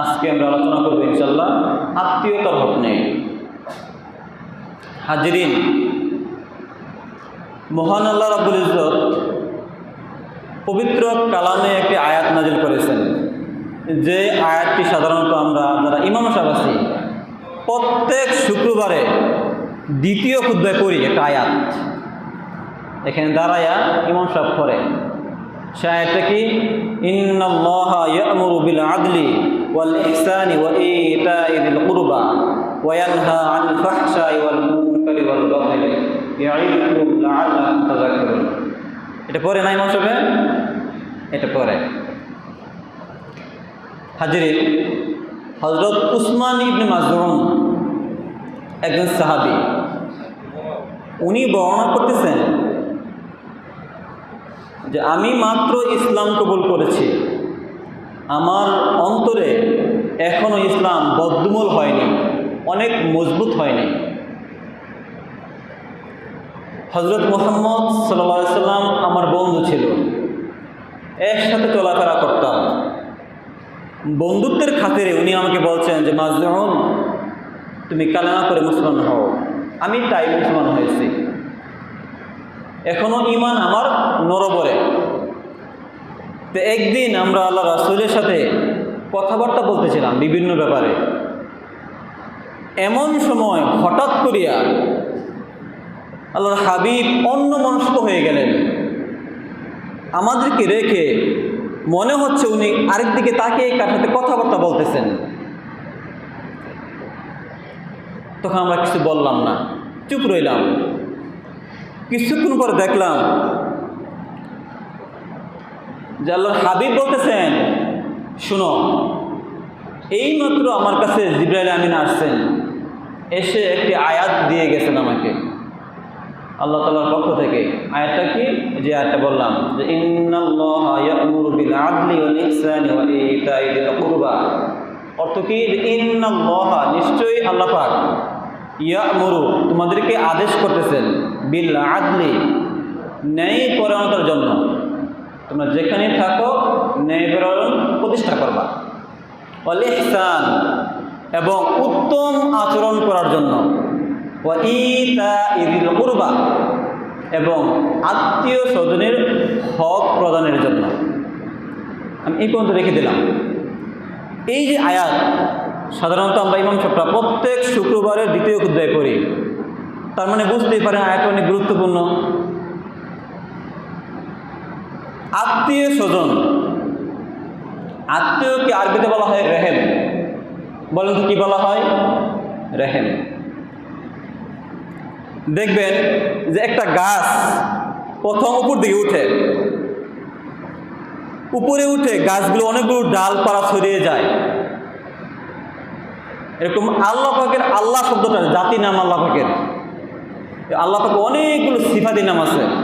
আজকে আমরা আলোচনা করব ইনশাল্লাহ আত্মীয়তার হক নেই হাজরিন, মহান আল্লাহ রাবুল ইজত পবিত্র কালামে একটি আয়াত নাজিল করেছেন। যে আয়াতটি সাধারণত আমরা, যারা ইমাম সাহেব আছি, প্রত্যেক শুক্রবারে দ্বিতীয় খুদ্ায় পড়ি একটা আয়াত। এখানে দাঁড়াইয়া ইমাম সাহেব করে সে আয়াতটা কি? বিল আদলি ইতাই দিল কুরবা ওয়া ইয়ানহা আনিল ফাহশাই ওয়াল মুনকারি ওয়াল বাগই ইয়াইদুকুম এটা পরে নাই সাহেব এটা পরে হাজিরিন হজরত উসমান ইবনে মাজরুম একজন সাহাবী। উনি বর্ণনা করতেছেন যে আমি মাত্র ইসলাম কবুল করেছি। আমার অন্তরে এখনও ইসলাম বদ্ধমূল হয়নি, অনেক মজবুত হয়নি। হজরত মোহাম্মদ সাল্লা সাল্লাম আমার বন্ধু ছিল। একসাথে চলাফেরা করতাম। বন্ধুত্বের খাতিরে উনি আমাকে বলছেন যে মাজরুম তুমি কালেমা করে মুসলমান হও। আমি তাই মুসলমান হয়েছি। এখনও ইমান আমার নরবরে। তো একদিন আমরা আল্লাহ রাসুলের সাথে কথাবার্তা বলতেছিলাম বিভিন্ন ব্যাপারে। এমন সময় হঠাৎ করিয়া আল্লাহর হাবিব অন্য মনস্ক হয়ে গেলেন। আমাদেরকে রেখে মনে হচ্ছে উনি আরেকদিকে তাকে কার সাথে কথাবার্তা বলতেছেন। তখন আমরা কিছু বললাম না, চুপ রইলাম। কিছুক্ষণ পর দেখলাম যে আল্লাহর হাবিব বলতেছেন, শুনো, এইমাত্র আমার কাছে জিব্রাইল আমিন আসছেন, এসে একটি আয়াত দিয়ে গেছেন আমাকে। আল্লাহ তালার পক্ষ থেকে। আয়াতটা কি? যে আয়াতটা বললাম, যে কুরবা অর্থ কি? যে ইন্নাল্লাহা, নিশ্চয়ই আল্লাহ পাক ইয়ামুরু, তোমাদেরকে আদেশ করতেছেন বিল আদলি ন্যায় পরায়ণতার জন্য। তোমরা যেখানে থাকো, ন্যায় পরায়ণ প্রতিষ্ঠা করবা। ওয়াল ইহসান এবং উত্তম আচরণ করার জন্য। ওয়া ইতা এবং আত্মীয় স্বজনের হক প্রদানের জন্য। আমি এই পর্যন্ত রেখে দিলাম। এই যে আয়াত, সাধারণত আমরা ইমাম সাহেবরা প্রত্যেক শুক্রবারের দ্বিতীয় খুদ্ায় করি তার মানে বুঝতেই পারেন আয়াত অনেক গুরুত্বপূর্ণ। আত্মীয় স্বজন। আত্মীয়কে আরবিতে বলা হয় রেহেম। বলেন কী বলা হয়? রেহেম। দেখবেন যে একটা গাছ প্রথম উপর দিকে উঠে, উপরে উঠে গাছগুলো অনেকগুলো ডালপালা ছড়িয়ে যায়। এরকম আল্লাহ পাকের আল্লাহ শব্দটা জাতি নাম আল্লাহ পাকের। আল্লাহ পাকে অনেকগুলো সিফাতি নাম আছে।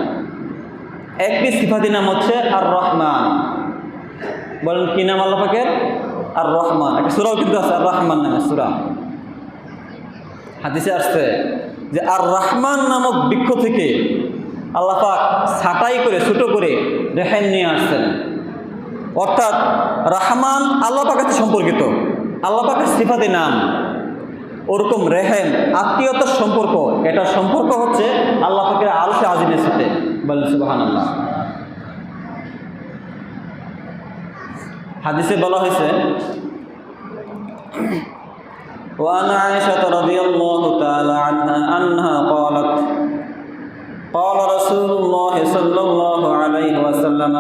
একটি সিফাতি নাম হচ্ছে আর রহমান বলেন কি নাম আল্লাহ পাকের? আর রহমান একটা সুরাও কিন্তু আছে আর রহমান নামে সুরা। হাদিসে আসছে যে আর রহমান নামক বৃক্ষ থেকে আল্লাহ পাক ছাটাই করে, ছোটো করে রেহেন নিয়ে আসছেন। অর্থাৎ রহমান আল্লাহ পাকের সম্পর্কিত। আল্লাহ পাকের সিফাতি নাম, ওরকম রেহেন আত্মীয়তার সম্পর্ক, এটার সম্পর্ক হচ্ছে আল্লাহ পাকের আলসে আজিমের বলেন সুবাহান আল্লাহ হাদিসে বলা হয়েছে وعن عائشة رضي الله تعالى عنها أنها قالت قال رسول الله صلى الله عليه وسلم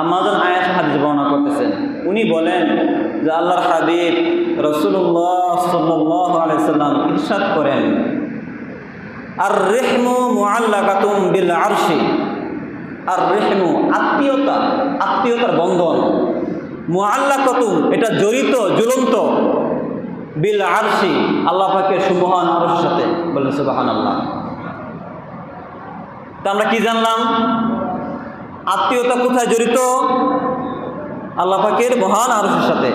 আমাজন আয়াত হাদিস বর্ণনা করতেছেন উনি বলেন যে আল্লাহর হাবিব রসুল্লাহ সাল্লাহ আলাইসাল্লাম ইরশাদ করেন আর রেহমু মুআল্লাকাতুম বিল আরশি আর রেহমু আত্মীয়তা, আত্মীয়তার বন্ধন। মুআল্লাকাতুম, এটা জড়িত, জ্বলন্ত। বিল আরশি আল্লাহ পাকের সুমহান আরশের সাথে বলেন সুবাহান আল্লাহ তা আমরা কি জানলাম? আত্মীয়তা কোথায় জড়িত? আল্লাহ পাকের মহান আরশের সাথে।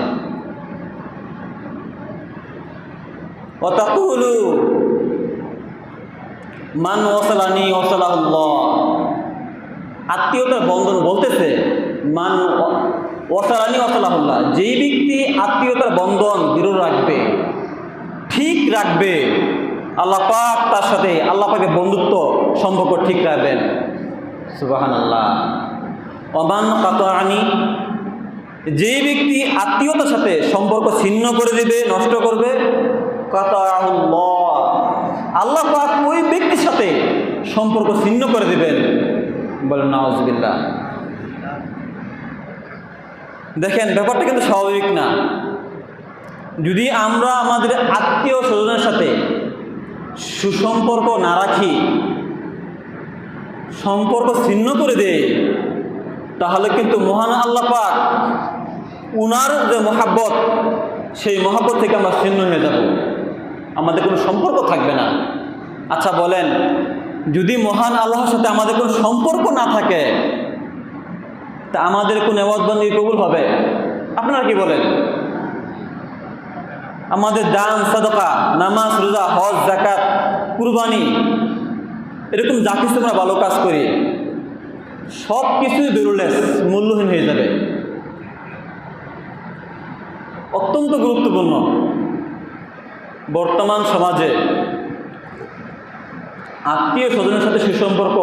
অতাকুলু মান ওসালানি ওসালাল্লাহ আত্মীয়তার বন্ধন বলতেছে, মান ওসালানি ওসালাহুল্লাহ যেই ব্যক্তি আত্মীয়তার বন্ধন দৃঢ় রাখবে, ঠিক রাখবে, আল্লাহ পাক তার সাথে, আল্লাহ পাকে বন্ধুত্ব, সম্পর্ক ঠিক রাখবেন। সুবাহান আল্লাহ অমান কাতানি যে ব্যক্তি আত্মীয়তার সাথে সম্পর্ক ছিন্ন করে দিবে, নষ্ট করবে কাতাহুল্লাহ আল্লাহ পাক সাথে সম্পর্ক ছিন্ন করে দিবেন। বলেন নওয়াজবিল্লাহ দেখেন, ব্যাপারটা কিন্তু স্বাভাবিক না। যদি আমরা আমাদের আত্মীয় স্বজনের সাথে সুসম্পর্ক না রাখি, সম্পর্ক ছিন্ন করে দেয় তাহলে কিন্তু মহান আল্লাহ পাক উনার যে মহাব্বত, সেই মহাব্বত থেকে আমরা ছিন্ন হয়ে যাব। আমাদের কোনো সম্পর্ক থাকবে না। আচ্ছা বলেন, যদি মহান আল্লাহর সাথে আমাদের কোনো সম্পর্ক না থাকে, তা আমাদের কোন এবাদবন্দি কবুল হবে? আপনারা কি বলেন? আমাদের দান, সাদকা, নামাজ, রোজা, হজ জাকাত কুরবানি, এরকম যা কিছু আমরা ভালো কাজ করি সব কিছুই বেরোলেস মূল্যহীন হয়ে যাবে। অত্যন্ত গুরুত্বপূর্ণ। বর্তমান সমাজে আত্মীয় স্বজনের সাথে সুসম্পর্ক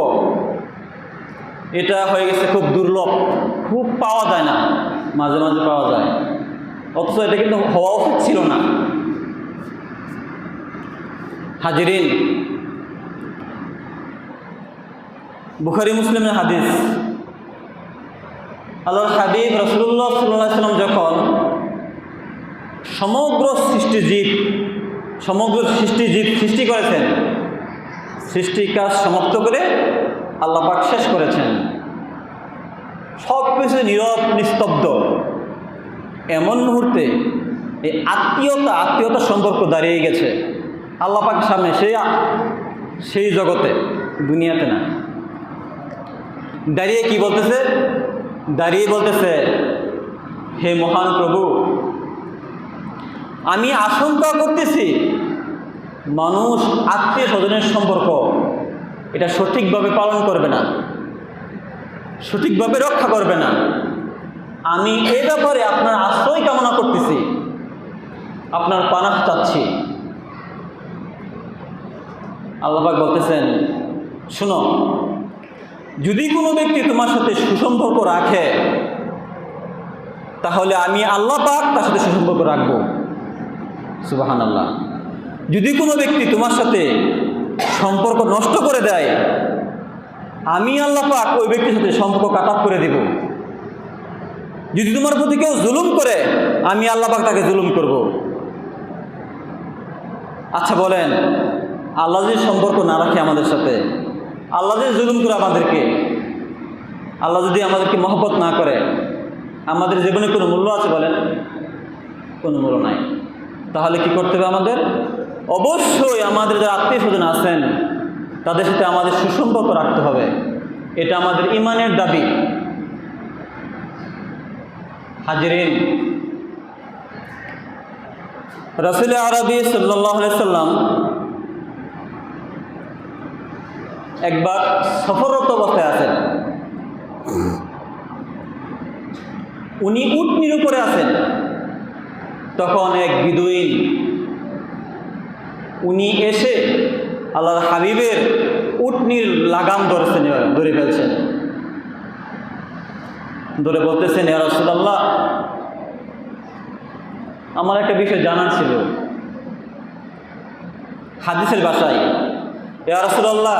এটা হয়ে গেছে খুব দুর্লভ, খুব পাওয়া যায় না, মাঝে মাঝে পাওয়া যায়। অথচ এটা কিন্তু হওয়া উচিত ছিল না। হাজিরিন, বুখারি মুসলিমের হাদিস। আল্লাহর হাবিব রসুল্লাহ সাল্লাহ সাল্লাম যখন সমগ্র সৃষ্টিজীব সমগ্র সৃষ্টিজীব সৃষ্টি করেছেন সৃষ্টি কাজ সমাপ্ত করে আল্লাহ পাক শেষ করেছেন। সব কিছু নীরব, নিস্তব্ধ। এমন মুহূর্তে এই আত্মীয়তা আত্মীয়তা সম্পর্ক দাঁড়িয়ে গেছে আল্লাহ পাক সামনে সেই সেই জগতে, দুনিয়াতে না। দাঁড়িয়ে কি বলতেছে? দাঁড়িয়ে বলতেছে, হে মহান প্রভু, আমি আশঙ্কা করতেছি মানুষ আত্মীয় স্বজনের সম্পর্ক, এটা সঠিকভাবে পালন করবে না, সঠিকভাবে রক্ষা করবে না। আমি এ ব্যাপারে আপনার আশ্রয় কামনা করতেছি, আপনার পানাহ চাচ্ছি। আল্লাহবাক বলতেছেন, শুনো, যদি কোনো ব্যক্তি তোমার সাথে সুসম্পর্ক রাখে, তাহলে আমি আল্লাহ পাক তার সাথে সুসম্পর্ক রাখব। সুবাহান আল্লাহ যদি কোনো ব্যক্তি তোমার সাথে সম্পর্ক নষ্ট করে দেয়, আমি আল্লাহ পাক ওই ব্যক্তির সাথে সম্পর্ক কাট করে দিব। যদি তোমার প্রতি কেউ জুলুম করে, আমি আল্লাহ পাক তাকে জুলুম করব। আচ্ছা বলেন, আল্লাহ যদি সম্পর্ক না রাখে আমাদের সাথে, আল্লাহ যদি জুলুম করে আমাদেরকে, আল্লাহ যদি আমাদেরকে মহব্বত না করে, আমাদের জীবনে কোনো মূল্য আছে বলেন? কোনো মূল্য নাই। তাহলে কি করতে হবে আমাদের? অবশ্যই আমাদের যারা আত্মীয় স্বজন আছেন, তাদের সাথে আমাদের সুসম্পর্ক রাখতে হবে। এটা আমাদের ইমানের দাবি। হাজিরিন, রসুল আরবি সাল্লাম একবার সফররত অবস্থায় আছেন। উনি উটনির উপরে আছেন। তখন এক বিদুইন উনি এসে আল্লাহর হাবিবের উটনির লাগাম ধরেছেন ধরে ফেলছেন। ধরে বলতেছেন, ইয়া রাসূলুল্লাহ, আমার একটা বিষয় জানার ছিল। হাদিসের বাসায়, ইয়া রাসূলুল্লাহ,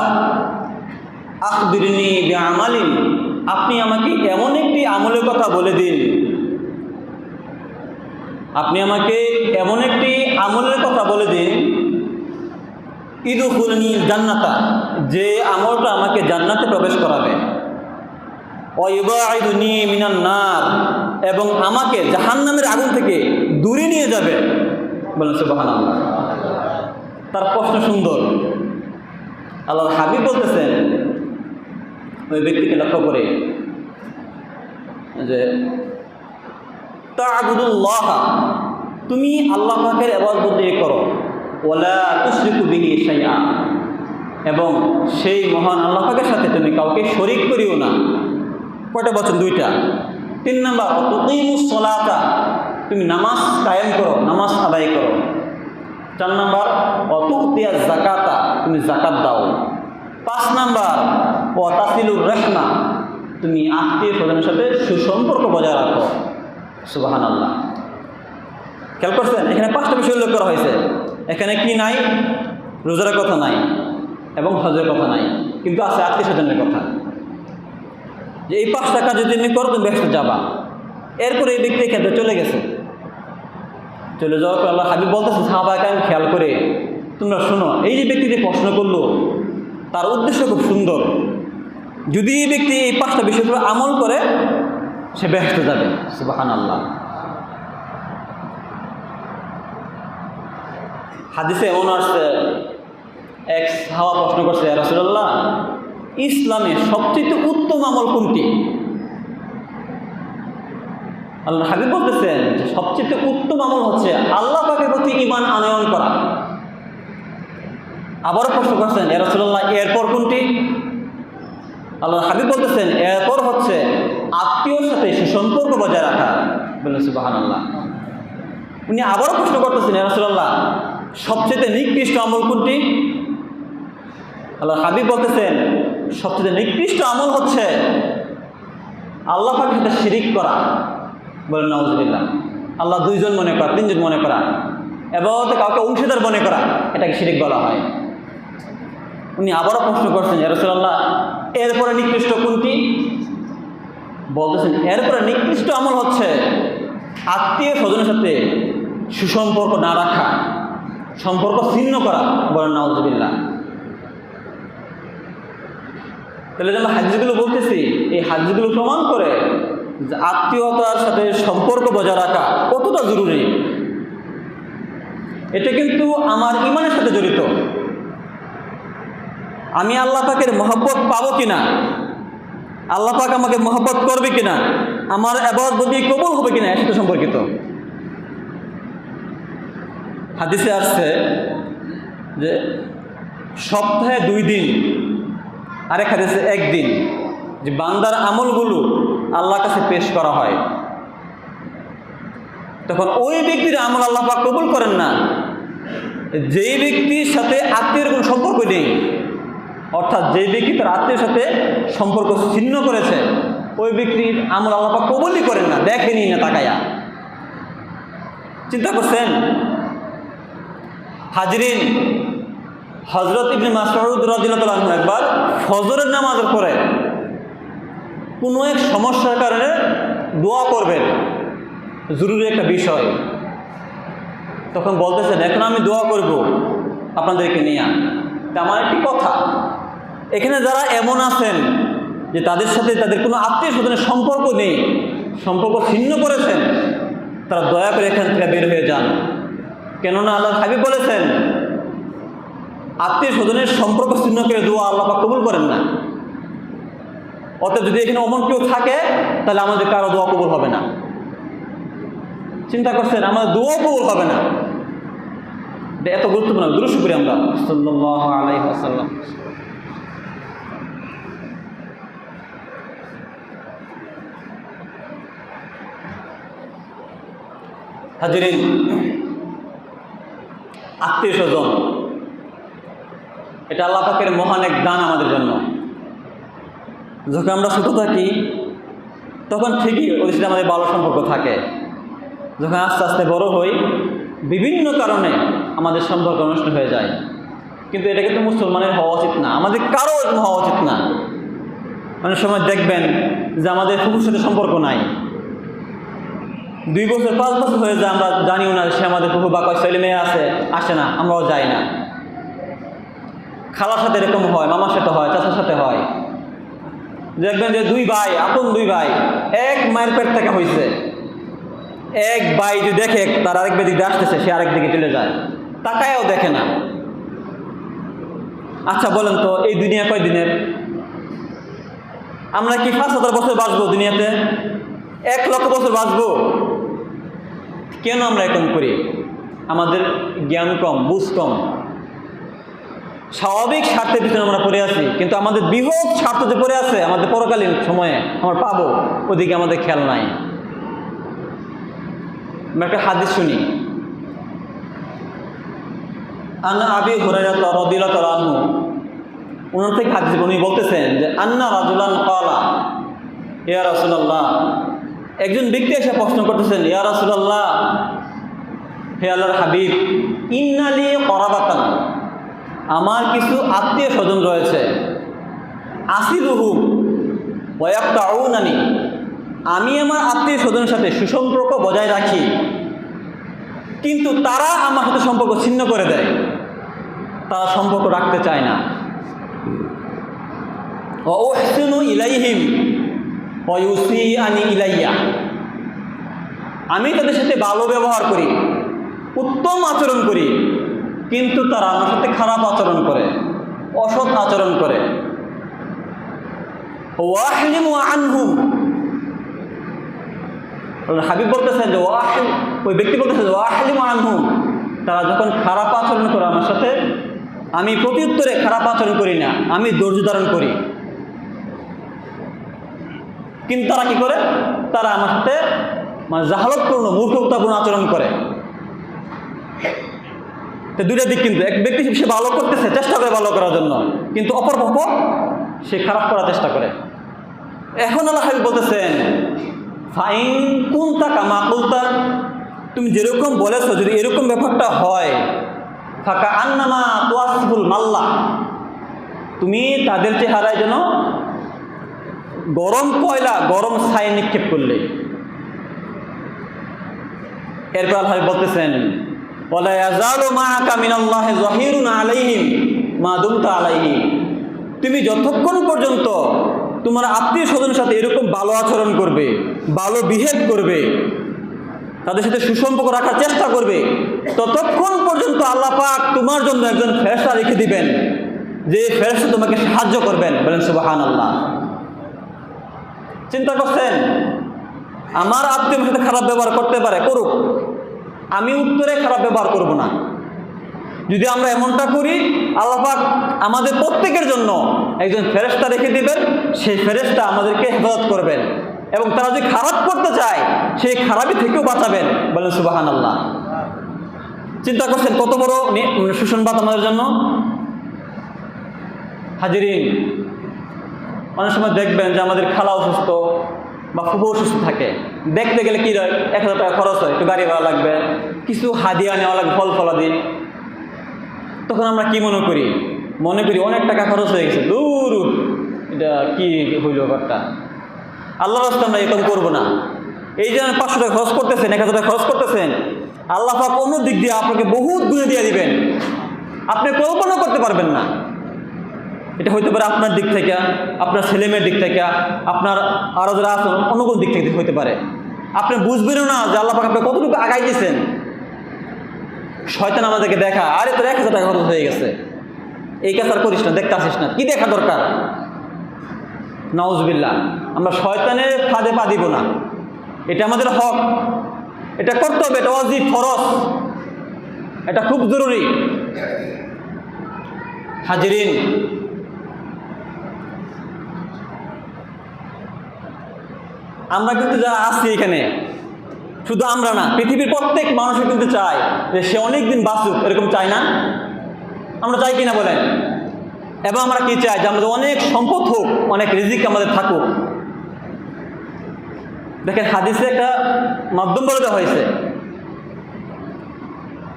আখবিরনি বিআমালিন, আপনি আমাকে এমন একটি আমলের কথা বলে দিন। আপনি আমাকে এমন একটি আমলের কথা বলে দিন ইদুফুলনি জান্নাতা, যে আমলটা আমাকে জান্নাতে প্রবেশ করাবে। অয়ুবাইদুনি মিনান নার, এবং আমাকে জাহান্নামের আগুন থেকে দূরে নিয়ে যাবে। বলেন সুবাহান তার প্রশ্ন সুন্দর। আল্লাহ হাবিব বলতেছেন, ওই ব্যক্তিকে লক্ষ্য করে, যে তাগুদুল্লাহ তুমি আল্লাহ পাকের এবাদত করো। ওলা তুশরিকু বিহি শাইআ। এবং সেই মহান আল্লাহ পাকের সাথে তুমি কাউকে শরিক করিও না। কয়টা বছর দুইটা। তিন নাম্বার তুকিমুস সলাতা তুমি নামাজ কায়েম করো, নামাজ আদায় করো। চার নাম্বার অতুতিয়া জাকাতা তুমি জাকাত দাও। পাঁচ নাম্বার অতাসিলুর রেহমা তুমি আত্মীয় স্বজনের সাথে সুসম্পর্ক বজায় রাখো। সুবাহান আল্লাহ খেয়াল করছেন? এখানে পাঁচটা বিষয় উল্লেখ করা হয়েছে। এখানে কি নাই? রোজার কথা নাই এবং হজের কথা নাই, কিন্তু আছে আত্মীয় স্বজনের কথা। যে এই পাঁচটা কাজ যদি তুমি করো, তুমি ব্যস্ত যাবা। এরপরে এই ব্যক্তি এখান চলে গেছে। চলে যাওয়ার পর আল্লাহ হাবিব বলতেছে সাহাবাকে আমি খেয়াল করে। তোমরা শোনো, এই যে ব্যক্তিটি প্রশ্ন করল, তার উদ্দেশ্য খুব সুন্দর। যদি এই ব্যক্তি এই পাঁচটা বিষয়গুলো আমল করে, সে ব্যস্ত যাবে। সুবাহান আল্লাহ হাদিসে এমন আসছে এক হাওয়া প্রশ্ন করছে রাসুল্লাহ ইসলামে সবচেয়ে উত্তম আমল কোনটি? আল্লাহ হাবিব বলতেছেন সবচেয়ে উত্তম আমল হচ্ছে আল্লাহ পাকের প্রতি ইমান আনয়ন করা। আবারও প্রশ্ন করছেন এ এরপর কোনটি? আল্লাহ হাবিব বলতেছেন, এরপর হচ্ছে আত্মীয়র সাথে সুসম্পর্ক বজায় রাখা। বললেন সুবাহান আল্লাহ উনি আবারও প্রশ্ন করতেছেন এ রাসুল্লাহ সবচেয়ে নিকৃষ্ট আমল কোনটি? আল্লাহ হাবিব বলতেছেন, সবচেয়ে নিকৃষ্ট আমল হচ্ছে আল্লাহ পাকের সাথে শিরিক করা। বলেন নওয়াজবিল্লা আল্লাহ দুইজন মনে করা, তিনজন মনে করা। এবং কাউকে অংশীদার মনে করা, এটাকে শিরিক বলা হয়। উনি আবারও প্রশ্ন করছেন রসুল্লাহ এরপরে নিকৃষ্ট কোনটি? বলতেছেন এরপরে নিকৃষ্ট আমল হচ্ছে আত্মীয় স্বজনের সাথে সুসম্পর্ক না রাখা। সম্পর্ক ছিন্ন করা, বলেন নওয়াজবিল্লা তাহলে যে আমরা হাজিগুলো বলতেছি, এই হাজিগুলো প্রমাণ করে যে আত্মীয়তার সাথে সম্পর্ক বজায় রাখা কতটা জরুরি। এটা কিন্তু আমার ইমানের সাথে জড়িত। আমি আল্লাহ পাকের মহব্বত পাবো কিনা? আল্লাহ পাক আমাকে মহব্বত করবে কিনা? আমার এবার যদি কবল হবে কিনা সাথে সম্পর্কিত। হাদিসে আসছে যে সপ্তাহে দুই দিন, আরেক হাদিসে একদিন, যে বান্দার আমলগুলো আল্লাহর কাছে পেশ করা হয়। তখন ওই ব্যক্তির আমল আল্লাহ পাক কবুল করেন না। যেই ব্যক্তির সাথে আত্মীয়ের কোনো সম্পর্ক নেই, অর্থাৎ যে ব্যক্তি তার আত্মীয়ের সাথে সম্পর্ক ছিন্ন করেছে, ওই ব্যক্তির আমল আল্লাহ পাক কবুলই করেন না দেখেনি না তাকায়া। চিন্তা করছেন হাজরিন হজরত ইবনে মাসউদ রাদিয়াল্লাহু আনহু একবার ফজরের নামাজের পরে কোনো এক সমস্যার কারণে দোয়া করবেন। জরুরি একটা বিষয়। তখন বলতেছেন, এখন আমি দোয়া করব আপনাদেরকে নিয়ে। তা আমার একটি কথা। এখানে যারা এমন আছেন যে তাদের সাথে তাদের কোনো আত্মীয় স্বজনের সম্পর্ক নেই, সম্পর্ক ছিন্ন করেছেন, তারা দয়া করে এখান থেকে বের হয়ে যান। কেননা আল্লাহ হাবিব বলেছেন আত্মীয় স্বজনের সম্পর্ক ছিন্ন করে দোয়া আল্লাহ কবুল করেন না। অতএব যদি এখানে অমন কেউ থাকে তাহলে আমাদের কারও দোয়া কবুল হবে না। চিন্তা করছেন আমাদের দোয়া কবুল হবে না। এত গুরুত্বপূর্ণ দুরুশ করি আমরা। সাল্লাহ আলাই হাজিরিন আত্মীয় স্বজন। এটা আল্লাহ পাকের মহান এক দান আমাদের জন্য। যখন আমরা ছোটো থাকি, তখন ঠিকই ওদের সাথে আমাদের ভালো সম্পর্ক থাকে। যখন আস্তে আস্তে বড় হই, বিভিন্ন কারণে আমাদের সম্পর্ক নষ্ট হয়ে যায়। কিন্তু এটা কিন্তু মুসলমানের হওয়া উচিত না। আমাদের কারও হওয়া উচিত না। অনেক সময় দেখবেন যে আমাদের ফুকুর সাথে সম্পর্ক নাই। দুই বছর, পাঁচ বছর হয়ে যায়, আমরা জানিও না সে আমাদের ফুকু বা কয় ছেলে মেয়ে আছে, আসে না, আমরাও যাই না। খালার সাথে এরকম হয়, মামার সাথে হয়, চাচার সাথে হয়। দেখবেন যে দুই ভাই, আপন দুই ভাই, এক মায়ের পেট থেকে হয়েছে এক ভাই যদি দেখে, তার আরেক দিকে আসতেছে, সে আরেক দিকে চলে যায়। তাকায়ও দেখে না। আচ্ছা বলেন তো, এই দুনিয়া কয় দিনের? আমরা কি পাঁচ হাজার বছর বাঁচবো দুনিয়াতে? এক লক্ষ বছর বাঁচবো? কেন আমরা এখন করি? আমাদের জ্ঞান কম, বুঝ কম। স্বাভাবিক স্বার্থের পিছনে আমরা পড়ে আছি, কিন্তু আমাদের বৃহৎ স্বার্থ যে পড়ে আছে, আমাদের পরকালীন সময়ে আমরা পাবো, ওদিকে আমাদের খেয়াল নাই। আমরা একটা হাদিস শুনি। আন্না আবি হুরাইরাত রাদিয়াল্লাহু তাআলা আনহু, ওনার থেকে হাদিস উনি বলতেছেন যে, আন্না রাজুলান কালা ইয়া রাসূলুল্লাহ। একজন ব্যক্তি এসে প্রশ্ন করতেছেন, ইয়া রাসূলুল্লাহ, হে আল্লাহর হাবিব ইন্নালি করাবাতান, আমার কিছু আত্মীয় স্বজন রয়েছে আসিলুহু ওয়াক্তাউনানি আমি আমার আত্মীয় স্বজনের সাথে সুসম্পর্ক বজায় রাখি, কিন্তু তারা আমার সাথে সম্পর্ক ছিন্ন করে দেয়, তারা সম্পর্ক রাখতে চায় না। ওহসিনু ইলাইহিম ওয়ুসি আনি ইলাইয়া। আমি তাদের সাথে ভালো ব্যবহার করি, উত্তম আচরণ করি, কিন্তু তারা আমার সাথে খারাপ আচরণ করে, অসৎ আচরণ করে। ওয়াহলিমু আনহুম। হাবিব বলতেছেন যে ওয়াহিম ওই ব্যক্তি বলতেছে যে, ওয়াহলিমু আনহুম। তারা যখন খারাপ আচরণ করে আমার সাথে, আমি প্রত্যুত্তরে খারাপ আচরণ করি না, আমি ধৈর্য ধারণ করি। কিন্তু তারা কি করে? তারা আমার সাথে মানে জাহালতপূর্ণ, মূর্খতাপূর্ণ আচরণ করে। তো দুইটা দিক কিন্তু। এক ব্যক্তি সে ভালো করতেছে, চেষ্টা করে ভালো করার জন্য। কিন্তু অপর পক্ষ সে খারাপ করার চেষ্টা করে। এখন আল্লাহ বলতেছেন, ফাইন কুন্তা কামা কুলতা। তুমি যেরকম বলেছ, যদি এরকম ব্যাপারটা হয়, ফাঁকা আন্নামা তোয়াসিফুল মাল্লা। তুমি তাদের চেহারায় যেন গরম কয়লা গরম ছাই নিক্ষেপ করলে। এরপর আল্লাহ বলতেছেন তুমি যতক্ষণ পর্যন্ত তোমার আত্মীয় স্বজনের সাথে এরকম ভালো আচরণ করবে, ভালো বিহেভ করবে, তাদের সাথে সুসম্পর্ক রাখার চেষ্টা করবে, ততক্ষণ পর্যন্ত আল্লাহ পাক তোমার জন্য একজন ফেরস্তা রেখে দিবেন, যে ফেরস্তা তোমাকে সাহায্য করবেন। বলেন সুবাহান আল্লাহ চিন্তা করছেন? আমার আত্মীয় সাথে খারাপ ব্যবহার করতে পারে, করুক। আমি উত্তরে খারাপ ব্যবহার করব না। যদি আমরা এমনটা করি আল্লাপাক আমাদের প্রত্যেকের জন্য একজন ফেরেস্তা রেখে দিবেন, সেই ফেরেস্তা আমাদেরকে হেফাজত করবেন। এবং তারা যদি খারাপ করতে চায়, সেই খারাপই থেকেও বাঁচাবেন। বলেন সুবাহান আল্লাহ চিন্তা করছেন কত বড় নি- সুসংবাদ আমাদের জন্য? হাজিরিন অনেক সময় দেখবেন যে আমাদের খালা অসুস্থ বা ফুফু অসুস্থ থাকে। দেখতে গেলে কী হয়? এক হাজার টাকা খরচ হয়, একটু গাড়ি ভাড়া লাগবে, কিছু হাদিয়া নেওয়া লাগবে, ফল ফলাদি তখন আমরা কি মনে করি? মনে করি অনেক টাকা খরচ হয়ে গেছে। দূর, এটা কি হইল ব্যাপারটা? আল্লাহ রাস্তা আমরা এরকম করব না। এই যে পাঁচশো টাকা খরচ করতেছেন, এক হাজার টাকা খরচ করতেছেন, আল্লাহ পাক অন্য দিক দিয়ে আপনাকে বহুত গুণে দিয়ে দিবেন। আপনি কল্পনা করতে পারবেন না। এটা হইতে পারে আপনার দিক থেকে, আপনার ছেলেমেয়ের দিক থেকে, আপনার আরও যারা আছেন অন্য কোনো দিক থেকে হইতে পারে। আপনি বুঝবেনও না যে আল্লাহ আপনি কতটুকু আগাই দিয়েছেন শয়তান আমাদেরকে দেখা, আরে তোর এক হাজার টাকা খরচ হয়ে গেছে। এই কাজ আর করিস না, দেখতে আসিস না, কি দেখা দরকার? নওয়াজবিল্লা আমরা শয়তানের ফাঁদে পা দিব না। এটা আমাদের হক। এটা করতে হবে, এটা অজিব ফরস এটা খুব জরুরি। হাজিরিন আমরা কিন্তু যারা আছি এখানে, শুধু আমরা না, পৃথিবীর প্রত্যেক মানুষই কিন্তু চায় যে সে অনেক দিন বাঁচুক, এরকম চায় না? আমরা চাই কিনা বলেন? এবং আমরা কি চাই? যে আমাদের অনেক সম্পদ হোক, অনেক রিজিক আমাদের থাকুক। দেখেন, হাদিসে একটা মাধ্যম বলে দেওয়া হয়েছে।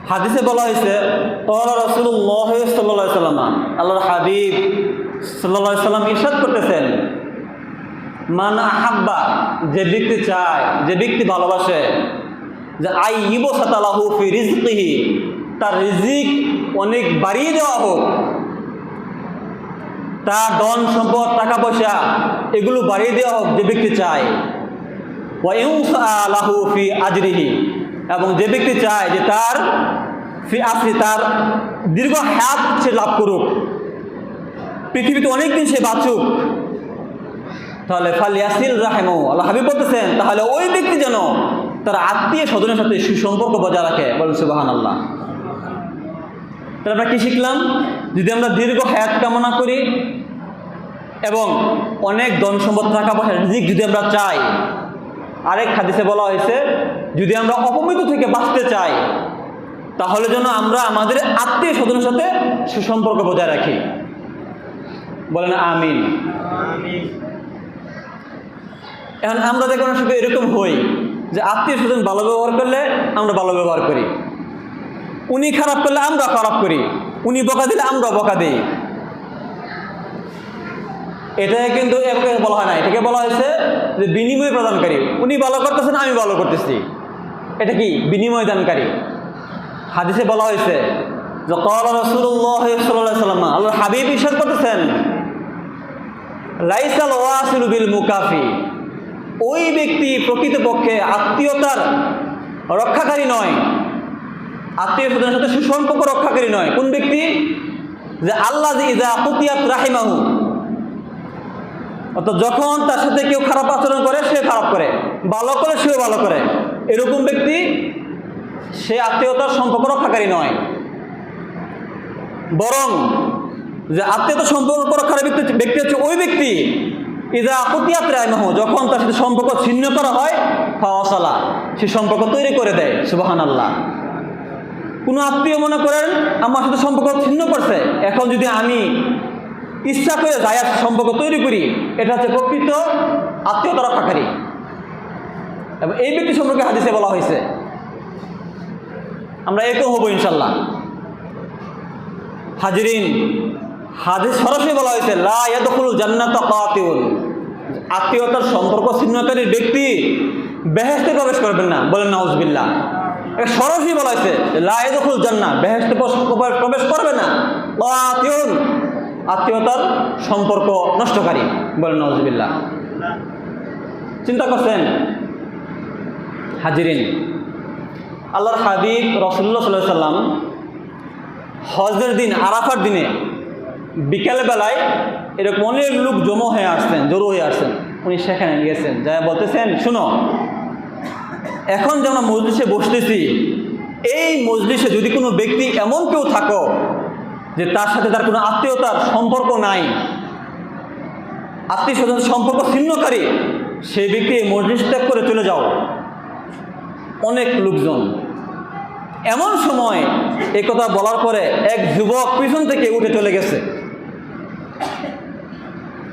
হাদিসে বলা হয়েছে সাল্লামা আল্লাহর হাবিব সাল্লা সাল্লাম ইরশাদ করতেছেন। মান আহাব্বা, যে ব্যক্তি চায়, যে ব্যক্তি ভালোবাসে, যে আই ইবো সাতালাহু ফি রিজকিহি, তার রিজিক অনেক বাড়িয়ে দেওয়া হোক। তার ধন সম্পদ, টাকা পয়সা, এগুলো বাড়িয়ে দেওয়া হোক, যে ব্যক্তি চায়। ওয়াইউসালাহু ফি আজরিহি, এবং যে ব্যক্তি চায় যে তার ফি আসরি তার দীর্ঘ হায়াত সে লাভ করুক। পৃথিবীতে অনেক দিন সে বাঁচুক। তাহলে ফালিয়াসিল রাহেমো, আল্লাহ হাবিব বলতেছেন, তাহলে ওই ব্যক্তি যেন তার আত্মীয় স্বজনের সাথে সুসম্পর্ক বজায় রাখে। বলেন সুবাহান আল্লাহ তাহলে আমরা কি শিখলাম? যদি আমরা দীর্ঘ হায়াত কামনা করি এবং অনেক ধন সম্পদ টাকা পয়সা রিজিক যদি আমরা চাই, আরেক হাদিসে বলা হয়েছে, যদি আমরা অপমৃত থেকে বাঁচতে চাই, তাহলে যেন আমরা আমাদের আত্মীয় স্বজনের সাথে সুসম্পর্ক বজায় রাখি। বলেন আমিন। এখন আমরা দেখুন শুধু এরকম হই যে আত্মীয় স্বজন ভালো ব্যবহার করলে আমরা ভালো ব্যবহার করি। উনি খারাপ করলে আমরা খারাপ করি। উনি বকা দিলে আমরা বকা দিই। এটাকে কিন্তু এভাবে বলা হয় না। এটাকে বলা হয়েছে যে বিনিময় প্রদানকারী। উনি ভালো করতেছেন, আমি ভালো করতেছি। এটা কি? বিনিময় দানকারী। হাদিসে বলা হয়েছে যে কল রসুল্লাহ সাল্লাম আল্লাহ হাবিব ইসাদ করতেছেন, লাইসাল ওয়াসিল বিল মুকাফি ওই ব্যক্তি প্রকৃতপক্ষে আত্মীয়তার রক্ষাকারী নয়। আত্মীয় স্বজনের সাথে সুসম্পর্ক রক্ষাকারী নয়। কোন ব্যক্তি? যে আল্লাহ রাহিমাহু। অর্থাৎ যখন তার সাথে কেউ খারাপ আচরণ করে, সে খারাপ করে। ভালো করে, সেও ভালো করে। এরকম ব্যক্তি, সে আত্মীয়তার সম্পর্ক রক্ষাকারী নয়। বরং যে আত্মীয়তার সম্পর্ক রক্ষার ব্যক্তি ব্যক্তি হচ্ছে ওই ব্যক্তি যখন তার সাথে সম্পর্ক ছিন্ন করা হয়, ফাওয়াসালা, সে সম্পর্ক তৈরি করে দেয় সুবাহান আল্লাহ কোনো আত্মীয় মনে করেন, আমার সাথে সম্পর্ক ছিন্ন করছে, এখন যদি আমি ইচ্ছা করে জায়াত সম্পর্ক তৈরি করি, এটা হচ্ছে প্রকৃত আত্মীয়তা রক্ষাকারী এবং এই ব্যক্তি সম্পর্কে হাদিসে বলা হয়েছে। আমরা একও হব ইনশাল্লাহ। হাজরিন হাদিস সরাসরি বলা হয়েছে, লা ইয়াদখুল জান্নাত আত্মীয়তার সম্পর্ক ছিন্নকারী ব্যক্তি বেহেস্তে প্রবেশ করবেন না। বলেন, নাউজবিল্লাহ। এটা সরাসরি বলা হয়েছে, লা ইয়াদখুল জান্নাত বেহেস্তে প্রবেশ করবে না। আত্মীয়তার সম্পর্ক নষ্টকারী। বলেন, নাউজবিল্লাহ। চিন্তা করছেন? হাজিরিন, আল্লাহর হাবিব সাল্লাহ সাল্লাম হজের দিন, আরাফার দিনে বিকেল বেলায় এরকম অনেক লোক জমো হয়ে আসছেন, জড়ো হয়ে আসছেন। উনি সেখানে গেছেন যা বলতেছেন, শুনো, এখন যে আমরা মজলিসে বসতেছি, এই মজলিসে যদি কোনো ব্যক্তি এমন কেউ থাকো যে তার সাথে তার কোনো আত্মীয়তার সম্পর্ক নাই আত্মীয় স্বজন সম্পর্ক ছিন্নকারী, সেই ব্যক্তি এই মজলিস ত্যাগ করে চলে যাও। অনেক লোকজন। এমন সময় এই কথা বলার পরে এক যুবক পিছন থেকে উঠে চলে গেছে।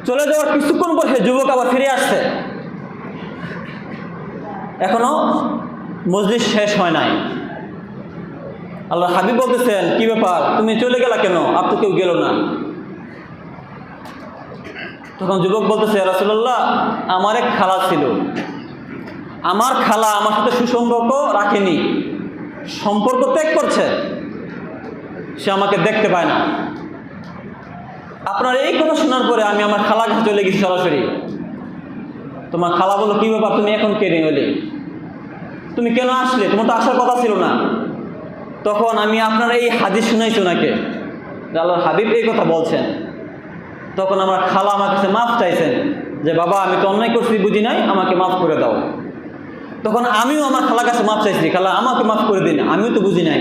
চলে যাওয়ার কিছুক্ষণ পর সে যুবক আবার ফিরে আসছে। এখনও মসজিদ শেষ হয় নাই। আল্লাহ হাবিব বলতেছেন, কি ব্যাপার? তুমি চলে গেলা কেন? তো কেউ গেল না। তখন যুবক বলতেছে রাসুল্লাহ আমার এক খালা ছিল। আমার খালা আমার সাথে সুসম্পর্ক রাখেনি। সম্পর্ক ত্যাগ করছে। সে আমাকে দেখতে পায় না। আপনার এই কথা শোনার পরে আমি আমার খালা কাছে চলে গেছি সরাসরি। তোমার খালা বলল, কী ব্যাপার? তুমি এখন কেড়ে হলে? তুমি কেন আসলে? তোমার তো আসার কথা ছিল না। তখন আমি আপনার এই হাদিস শুনাইছি ওনাকে, যে আল্লাহর হাবিব এই কথা বলছেন। তখন আমার খালা আমার কাছে মাফ চাইছেন, যে, বাবা, আমি তো অন্যায় করছি, বুঝি নাই? আমাকে মাফ করে দাও। তখন আমিও আমার খালার কাছে মাফ চাইছি, খালা, আমাকে মাফ করে দিন, আমিও তো বুঝি নাই।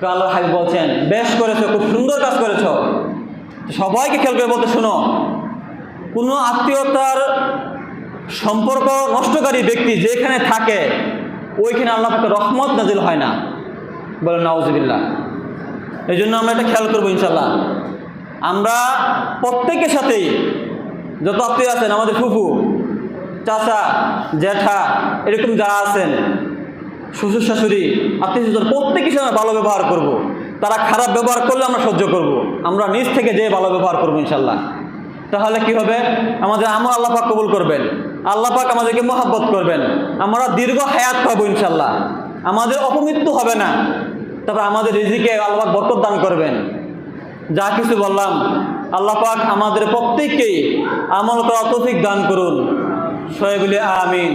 তো আল্লাহ হাবিব বলছেন, বেশ করেছ, খুব সুন্দর কাজ করেছ। সবাইকে করে বলতে শোনো, কোনো আত্মীয়তার সম্পর্ক নষ্টকারী ব্যক্তি যেখানে থাকে, ওইখানে আল্লাহ পাকে রহমত নাজিল হয় না। বলেন নাউজবিল্লা এই জন্য আমরা এটা খেয়াল করব ইনশাল্লাহ আমরা প্রত্যেকের সাথেই যত আত্মীয় আছেন, আমাদের ফুফু, চাচা, জ্যাঠা, এরকম যারা আছেন শ্বশুর শাশুড়ি আত্মীয় স্বজন প্রত্যেকের সাথে আমরা ভালো ব্যবহার করব। তারা খারাপ ব্যবহার করলে আমরা সহ্য করব। আমরা নিজ থেকে যে ভালো ব্যবহার করব ইনশাল্লাহ তাহলে কি হবে? আমাদের আমল আল্লাহ পাক কবুল করবেন। আল্লাহ পাক আমাদেরকে মহাব্বত করবেন। আমরা দীর্ঘ হায়াত পাবো ইনশাল্লাহ আমাদের অপমৃত্যু হবে না। তারপর আমাদের রিজিকে আল্লাহ বরকত দান করবেন। যা কিছু বললাম, আল্লাহ পাক আমাদের প্রত্যেককেই আমল করা তৌফিক দান করুন। বলি আমিন।